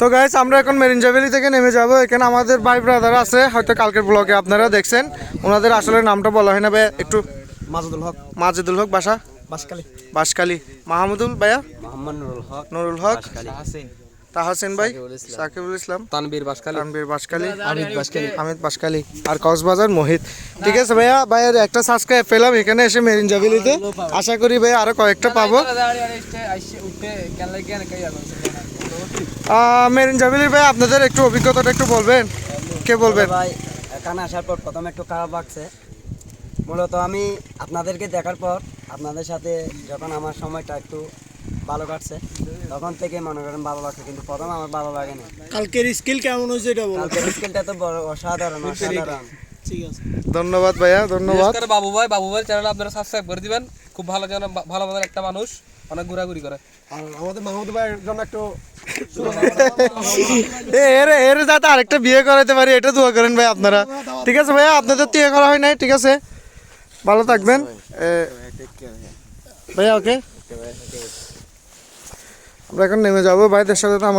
তো গাইস আমরা এখন মেরিনজাভেলি থেকে নেমে যাব। এখানে আমাদের ভাই ব্রাদার আছে। হয়তো কালকের ব্লগে আপনারা দেখছেন। ওনাদের আসলে নামটা বলা হয় না ভাই একটু মাজেদুল হক। মাজেদুল হক বাসা? বাসকালী। বাসকালী। মাহমুদুল ভাইয়া? মোহাম্মদ নুরুল হক। নুরুল হক। তাহসেন ভাই সাকিবুল ইসলাম। তানবীর বাসকালী তানবীর বাসকালী আবিদ বাসকালী হামিদ বাসকালি আর কক্সবাজার মোহিত। ঠিক আছে ভাইয়া ভাইয়ের একটা সাবস্ক্রাইব পেলাম এখানে এসে মেরিন জাবিলিতে আশা করি ভাই আরও কয়েকটা পাবো। মেরিন জাবিলি ভাই আপনাদের একটু অভিজ্ঞতাটা একটু বলবেন? কে বলবেন? ভাই এখানে আসার পর প্রথমে একটু খারাপ লাগছে। মূলত আমি আপনাদেরকে দেখার পর আপনাদের সাথে যখন আমার সময়টা একটু ভালো কাটছে। তখন থেকে মনে করেন ভালো লাগছে কিন্তু প্রথম আমার ভালো লাগে না কালকের স্কিল কেমন হয়েছে এটা বলো? কালকের স্কিলটা তো বড় অসাধারণ অসাধারণ। ঠিক আছে। ধন্যবাদ ভাইয়া ধন্যবাদ। বাবু ভাই বাবু ভাই চ্যানেল আপনারা সাবস্ক্রাইব করে দিবেন। খুব ভালো জন ভালো মনের একটা মানুষ অনেক ঘোরাঘুরি করে। আর আমাদের মাহমুদ ভাইয়ের জন্য একটু এর এর যাতে আরেকটা বিয়ে করাতে পারি এটা দোয়া করেন ভাই আপনারা। ঠিক আছে ভাইয়া আপনাদের তো ইয়ে করা হয় নাই ঠিক আছে। ভালো থাকবেন। এ, ভাইয়া ওকে? আমরা এখন নেমে যাব। ভাইদের সাথে তো আমাদের